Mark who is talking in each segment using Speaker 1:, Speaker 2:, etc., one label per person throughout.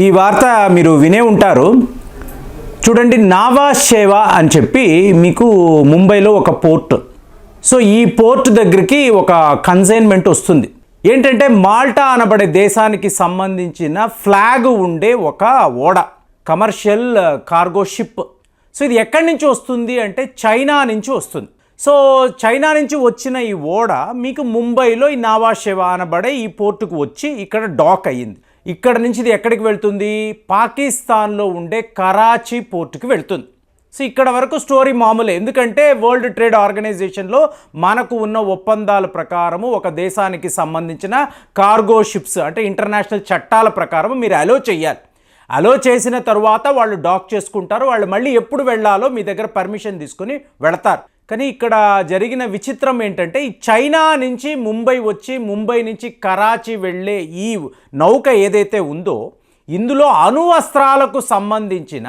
Speaker 1: ఈ వార్త మీరు వినే ఉంటారు. చూడండి నావా సేవ అని చెప్పి మీకు ముంబైలో ఒక పోర్ట్. సో ఈ పోర్ట్ దగ్గరికి ఒక కన్సైన్మెంట్ వస్తుంది. ఏంటంటే మాల్టా అనబడే దేశానికి సంబంధించిన ఫ్లాగ్ ఉండే ఒక ఓడ కమర్షియల్ కార్గో షిప్. సో ఇది ఎక్కడి నుంచి వస్తుంది అంటే చైనా నుంచి వస్తుంది. సో చైనా నుంచి వచ్చిన ఈ ఓడ మీకు ముంబైలో ఈ నావాషేవా అనబడే ఈ పోర్టుకు వచ్చి ఇక్కడ డాక్ అయ్యింది. ఇక్కడ నుంచి ఇది ఎక్కడికి వెళ్తుంది? పాకిస్తాన్లో ఉండే కరాచీ పోర్టుకి వెళ్తుంది. సో ఇక్కడ వరకు స్టోరీ మామూలే. ఎందుకంటే వరల్డ్ ట్రేడ్ ఆర్గనైజేషన్లో మనకు ఉన్న ఒప్పందాల ప్రకారము ఒక దేశానికి సంబంధించిన కార్గో షిప్స్ అంటే ఇంటర్నేషనల్ చట్టాల ప్రకారం మీరు అలో చేయాలి. అలో చేసిన తర్వాత వాళ్ళు డాక్ చేసుకుంటారు. వాళ్ళు మళ్ళీ ఎప్పుడు వెళ్ళాలో మీ దగ్గర పర్మిషన్ తీసుకుని వెళతారు. కానీ ఇక్కడ జరిగిన విచిత్రం ఏంటంటే ఈ చైనా నుంచి ముంబై వచ్చి ముంబై నుంచి కరాచీ వెళ్ళే ఈ నౌక ఏదైతే ఉందో ఇందులో అణువస్త్రాలకు సంబంధించిన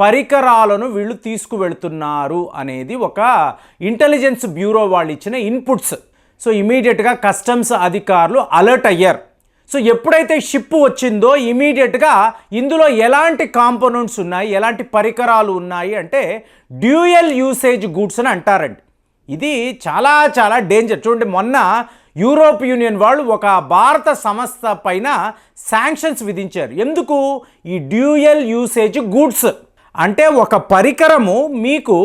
Speaker 1: పరికరాలను వీళ్ళు తీసుకువెళ్తున్నారు అనేది ఒక ఇంటెలిజెన్స్ బ్యూరో వాళ్ళు ఇచ్చిన ఇన్పుట్స్. సో ఇమీడియట్గా కస్టమ్స్ అధికారులు అలర్ట్ అయ్యారు. సో ఎప్పుడైతే షిప్ వచ్చిందో ఇమీడియట్గా ఇందులో ఎలాంటి కాంపోనెంట్స్ ఉన్నాయి ఎలాంటి పరికరాలు ఉన్నాయి అంటే డ్యూయల్ యూసేజ్ గూడ్స్ అని అంటారండి. ఇది చాలా చాలా డేంజర్. చూడండి మొన్న యూరోప్ యూనియన్ వాళ్ళు ఒక భారత సంస్థ పైన శాంక్షన్స్ విధించారు. ఎందుకు? ఈ డ్యూయల్ యూసేజ్ గూడ్స్. అంటే ఒక పరికరము మీకు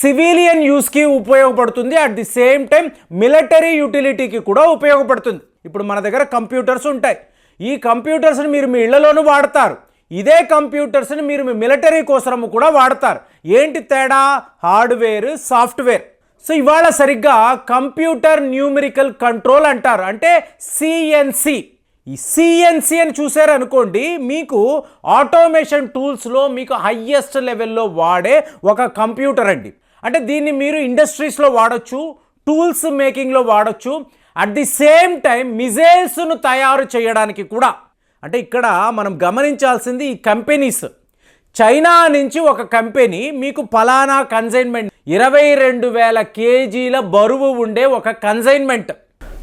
Speaker 1: సివిలియన్ యూస్కి ఉపయోగపడుతుంది at the same time military యూటిలిటీకి కూడా ఉపయోగపడుతుంది. ఇప్పుడు మన దగ్గర కంప్యూటర్స్ ఉంటాయి. ఈ కంప్యూటర్స్ని మీరు మీ ఇళ్ళలోనూ వాడతారు. ఇదే కంప్యూటర్స్ని మీరు మీ మిలిటరీ కోసము కూడా వాడతారు. ఏంటి తేడా? Hardware software. సో ఇవాళ సరిగ్గా కంప్యూటర్ న్యూమరికల్ కంట్రోల్ అంటారు. అంటే సిఎన్సి ఈ సిఎన్సి అని చూసారనుకోండి మీకు ఆటోమేషన్ టూల్స్లో మీకు హయ్యెస్ట్ లెవెల్లో వాడే ఒక కంప్యూటర్ అండి. అంటే దీన్ని మీరు ఇండస్ట్రీస్లో వాడచ్చు టూల్స్ మేకింగ్లో వాడచ్చు అట్ ది సేమ్ టైం మిజైల్స్ను తయారు చేయడానికి కూడా. అంటే ఇక్కడ మనం గమనించాల్సింది ఈ కంపెనీస్. చైనా నుంచి ఒక కంపెనీ మీకు ఫలానా కన్సైన్మెంట్ ఇరవై రెండు వేల కేజీల బరువు ఉండే ఒక కన్సైన్మెంట్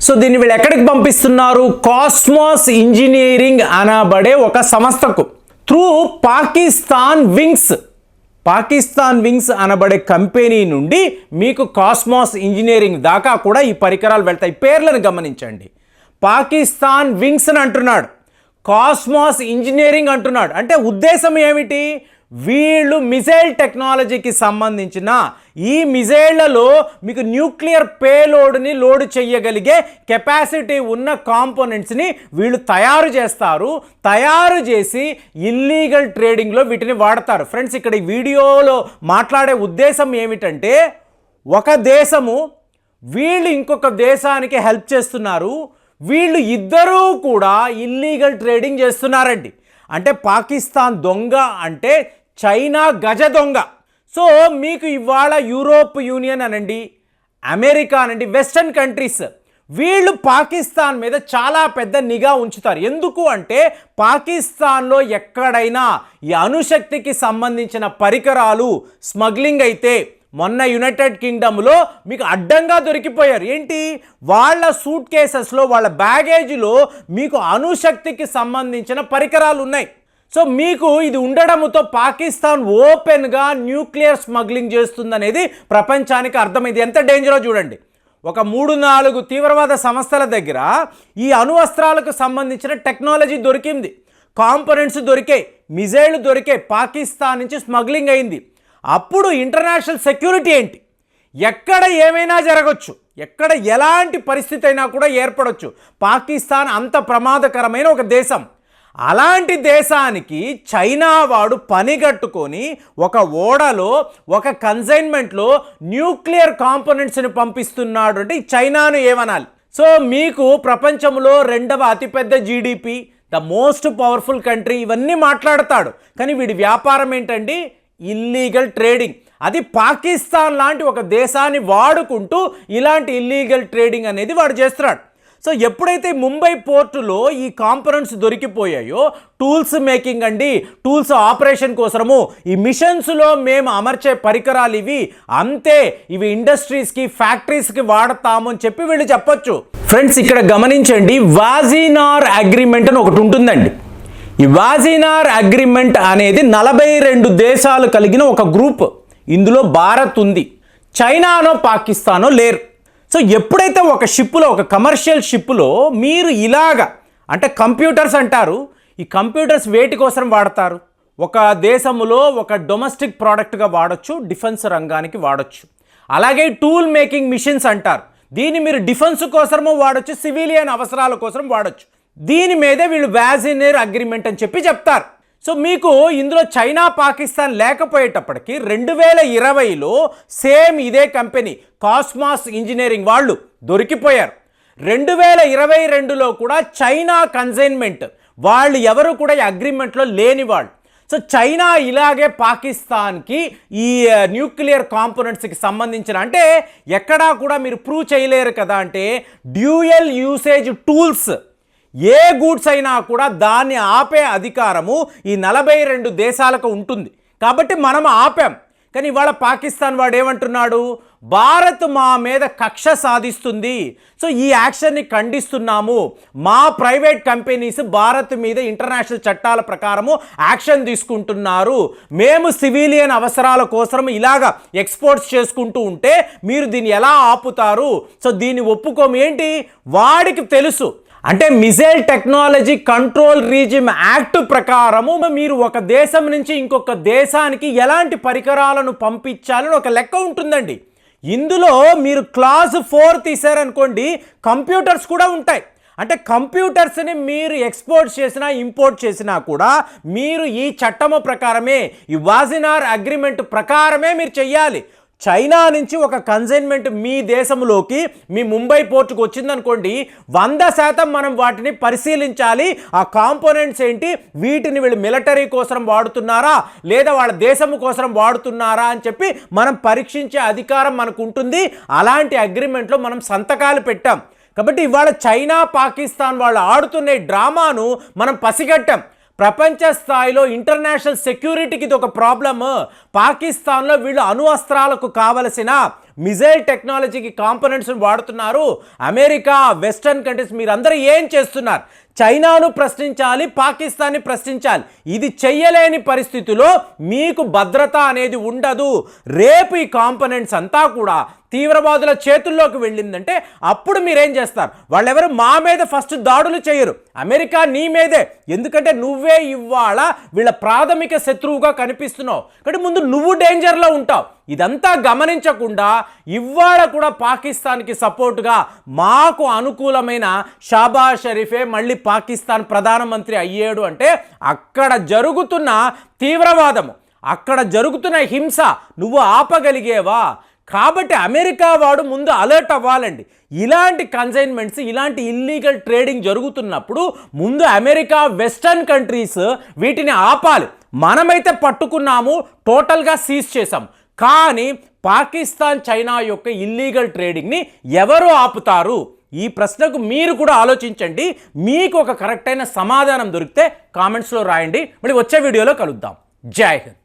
Speaker 1: సో దీన్ని వీళ్ళు ఎక్కడికి పంపిస్తున్నారు? కాస్మాస్ ఇంజనీరింగ్ అనబడే ఒక సంస్థకు. Through Pakistan wings Pakistan wings అనబడే కంపెనీ నుండి మీకు కాస్మాస్ ఇంజనీరింగ్ దాకా కూడా ఈ పరికరాలు వెళ్తాయి. పేర్లను గమనించండి. పాకిస్తాన్ వింగ్స్ అని అంటున్నాడు. కాస్మాస్ ఇంజనీరింగ్ అంటున్నాడు. అంటే ఉద్దేశం ఏమిటి? వీళ్ళు మిజైల్ టెక్నాలజీకి సంబంధించిన ఈ మిజైళ్ళలో మీకు న్యూక్లియర్ పేలోడ్ని లోడ్ చేయగలిగే కెపాసిటీ ఉన్న కాంపోనెంట్స్ని వీళ్ళు తయారు చేస్తారు. తయారు చేసి ఇల్లీగల్ ట్రేడింగ్లో వీటిని వాడతారు. ఫ్రెండ్స్ ఇక్కడ ఈ వీడియోలో మాట్లాడే ఉద్దేశం ఏమిటంటే ఒక దేశము వీళ్ళు ఇంకొక దేశానికి హెల్ప్ చేస్తున్నారు. వీళ్ళు ఇద్దరూ కూడా ఇల్లీగల్ ట్రేడింగ్ చేస్తున్నారండి. అంటే పాకిస్తాన్ దొంగ అంటే చైనా గజ దొంగ. సో మీకు ఇవాళ యూరోప్ యూనియన్ అనండి అమెరికా అనండి వెస్టర్న్ కంట్రీస్ వీళ్ళు పాకిస్తాన్ మీద చాలా పెద్ద నిఘా ఉంచుతారు. ఎందుకు అంటే పాకిస్తాన్లో ఎక్కడైనా ఈ అణుశక్తికి సంబంధించిన పరికరాలు స్మగ్లింగ్ అయితే మొన్న యునైటెడ్ కింగ్డమ్లో మీకు అడ్డంగా దొరికిపోయారు. ఏంటి? వాళ్ళ సూట్ కేసెస్లో వాళ్ళ బ్యాగేజ్లో మీకు అణుశక్తికి సంబంధించిన పరికరాలు ఉన్నాయి. సో మీకు ఇది ఉండడంతో పాకిస్తాన్ ఓపెన్గా న్యూక్లియర్ స్మగ్లింగ్ చేస్తుందనేది ప్రపంచానికి అర్థమైంది. ఎంత డేంజరో చూడండి. ఒక మూడు నాలుగు తీవ్రవాద సంస్థల దగ్గర ఈ అణువస్త్రాలకు సంబంధించిన టెక్నాలజీ దొరికింది. కాంపొనెంట్స్ దొరికే మిజైళ్ళు దొరికే పాకిస్తాన్ నుంచి స్మగ్లింగ్ అయింది. అప్పుడు ఇంటర్నేషనల్ సెక్యూరిటీ ఏంటి? ఎక్కడ ఏమైనా జరగచ్చు. ఎక్కడ ఎలాంటి పరిస్థితి అయినా కూడా ఏర్పడవచ్చు పాకిస్తాన్ అంత ప్రమాదకరమైన ఒక దేశం. అలాంటి దేశానికి చైనా వాడు పనిగట్టుకొని ఒక ఓడలో ఒక కన్సైన్మెంట్లో న్యూక్లియర్ కాంపోనెంట్స్ని పంపిస్తున్నాడు అంటే చైనాను ఏమనాలి? సో మీకు ప్రపంచంలో రెండవ అతిపెద్ద GDP the most powerful country ఇవన్నీ మాట్లాడతాడు. కానీ వీడి వ్యాపారం ఏంటండి? ఇల్లీగల్ ట్రేడింగ్ అది పాకిస్తాన్ లాంటి ఒక దేశాన్ని వాడుకుంటూ ఇలాంటి ఇల్లీగల్ ట్రేడింగ్ అనేది వాడు చేస్తున్నాడు. సో ఎప్పుడైతే ముంబై పోర్టులో ఈ కాంపనెంట్స్ దొరికిపోయాయో టూల్స్ మేకింగ్ అండి టూల్స్ ఆపరేషన్ కోసము ఈ మిషన్స్లో మేము అమర్చే పరికరాలు ఇవి అంతే ఇవి ఇండస్ట్రీస్కి ఫ్యాక్టరీస్కి వాడతాము అని చెప్పి వీళ్ళు చెప్పొచ్చు. ఫ్రెండ్స్ ఇక్కడ గమనించండి వాజీనార్ అగ్రిమెంట్ అని ఒకటి ఉంటుందండి. ఈ వాజీనార్ అగ్రిమెంట్ అనేది నలభై రెండు దేశాలు కలిగిన ఒక గ్రూప్. ఇందులో భారత్ ఉంది. చైనానో పాకిస్తానో లేరు. సో ఎప్పుడైతే ఒక షిప్పులో ఒక కమర్షియల్ షిప్పులో మీరు ఇలాగ అంటే కంప్యూటర్స్ అంటారు ఈ కంప్యూటర్స్ వేటి కోసం వాడతారు? ఒక దేశములో ఒక డొమెస్టిక్ ప్రోడక్ట్గా వాడచ్చు డిఫెన్స్ రంగానికి వాడచ్చు. అలాగే టూల్ మేకింగ్ మిషన్స్ అంటారు. దీన్ని మీరు డిఫెన్స్ కోసము వాడచ్చు సివిలియన్ అవసరాల కోసం వాడచ్చు. దీని మీదే వీళ్ళు వ్యాజినేర్ అగ్రిమెంట్ అని చెప్పి చెప్తారు. సో మీకు ఇందులో చైనా పాకిస్తాన్ లేకపోయేటప్పటికీ రెండు వేల ఇరవైలో సేమ్ ఇదే కంపెనీ కాస్మాస్ ఇంజనీరింగ్ వాళ్ళు దొరికిపోయారు. రెండు వేల ఇరవై రెండులో కూడా చైనా కన్సైన్మెంట్ వాళ్ళు ఎవరు కూడా ఈ అగ్రిమెంట్లో లేని వాళ్ళు. సో చైనా ఇలాగే పాకిస్తాన్కి ఈ న్యూక్లియర్ కాంపోనెంట్స్కి సంబంధించిన అంటే ఎక్కడా కూడా మీరు ప్రూవ్ చేయలేరు కదా అంటే డ్యూయల్ యూసేజ్ టూల్స్ ఏ గూడ్స్ అయినా కూడా దాన్ని ఆపే అధికారము ఈ నలభై రెండు దేశాలకు ఉంటుంది. కాబట్టి మనం ఆపాం. కానీ ఇవాళ పాకిస్తాన్ వాడు ఏమంటున్నాడు? భారత్ మా మీద కక్ష సాధిస్తుంది. సో ఈ యాక్షన్ని ఖండిస్తున్నాము. మా ప్రైవేట్ కంపెనీస్ భారత్ మీద ఇంటర్నేషనల్ చట్టాల ప్రకారము యాక్షన్ తీసుకుంటున్నారు. మేము సివిలియన్ అవసరాల కోసం ఇలాగ ఎక్స్పోర్ట్స్ చేసుకుంటూ ఉంటే మీరు దీన్ని ఎలా ఆపుతారు? సో దీన్ని ఒప్పుకోము. ఏంటి? వాడికి తెలుసు. అంటే missile technology control regime act ప్రకారము మీరు ఒక దేశం నుంచి ఇంకొక దేశానికి ఎలాంటి పరికరాలను పంపించాలని ఒక లెక్క ఉంటుందండి. ఇందులో మీరు క్లాస్ ఫోర్ తీసారనుకోండి కంప్యూటర్స్ కూడా ఉంటాయి. అంటే కంప్యూటర్స్ని మీరు ఎక్స్పోర్ట్ చేసినా ఇంపోర్ట్ చేసినా కూడా మీరు ఈ చట్టము ప్రకారమే ఈ వాజినార్ అగ్రిమెంట్ ప్రకారమే మీరు చెయ్యాలి. చైనా నుంచి ఒక కన్సైన్మెంట్ మీ దేశంలోకి మీ ముంబై పోర్టుకు వచ్చిందనుకోండి వంద శాతం మనం వాటిని పరిశీలించాలి. ఆ కాంపోనెంట్స్ ఏంటి? వీటిని వీళ్ళు మిలిటరీ కోసం వాడుతున్నారా? లేదా వాళ్ళ దేశం కోసం వాడుతున్నారా అని చెప్పి మనం పరీక్షించే అధికారం మనకు ఉంటుంది అలాంటి అగ్రిమెంట్లో మనం సంతకాలు పెట్టాం. కాబట్టి ఇవాళ చైనా పాకిస్తాన్ వాళ్ళు ఆడుతున్న డ్రామాను మనం పసిగట్టాం. ప్రపంచ స్థాయిలో ఇంటర్నేషనల్ సెక్యూరిటీకి ఇది ఒక ప్రాబ్లమ్. పాకిస్తాన్లో వీళ్ళు అణు అస్త్రాలకు కావలసిన మిజైల్ టెక్నాలజీకి కాంపనెంట్స్ని వాడుతున్నారు. అమెరికా వెస్టర్న్ కంట్రీస్ మీరందరూ ఏం చేస్తున్నారు? చైనాను ప్రశ్నించాలి పాకిస్తాన్ని ప్రశ్నించాలి. ఇది చెయ్యలేని పరిస్థితిలో మీకు భద్రత అనేది ఉండదు. రేపు ఈ కాంపోనెంట్స్ అంతా కూడా తీవ్రవాదుల చేతుల్లోకి వెళ్ళిందంటే అప్పుడు మీరేం చేస్తారు? వాళ్ళెవరు మా మీద ఫస్ట్ దాడులు చేయరు. అమెరికా నీ మీదే. ఎందుకంటే నువ్వే ఇవాళ వీళ్ళ ప్రాథమిక శత్రువుగా కనిపిస్తున్నావు. కాబట్టి ముందు నువ్వు డేంజర్లో ఉంటావు. ఇదంతా గమనించకుండా ఇవాళ కూడా పాకిస్తాన్కి సపోర్టుగా మాకు అనుకూలమైన షాబా షరీఫే మళ్ళీ పాకిస్తాన్ ప్రధానమంత్రి అయ్యాడు అంటే అక్కడ జరుగుతున్న తీవ్రవాదము అక్కడ జరుగుతున్న హింస నువ్వు ఆపగలిగేవా? కాబట్టి అమెరికా వాడు ముందు అలర్ట్ అవ్వాలండి. ఇలాంటి కన్సైన్మెంట్స్ ఇలాంటి ఇల్లీగల్ ట్రేడింగ్ జరుగుతున్నప్పుడు ముందు అమెరికా వెస్టర్న్ కంట్రీస్ వీటిని ఆపాలి. మనమైతే పట్టుకున్నాము టోటల్గా సీజ్ చేసాం కానీ పాకిస్తాన్ చైనా యొక్క ఇల్లీగల్ ట్రేడింగ్ని ఎవరు ఆపుతారు? ఈ ప్రశ్నకు మీరు కూడా ఆలోచించండి. మీకు ఒక కరెక్ట్ అయిన సమాధానం దొరికితే కామెంట్స్లో రాయండి. మళ్ళీ వచ్చే వీడియోలో కలుద్దాం. జై హింద్.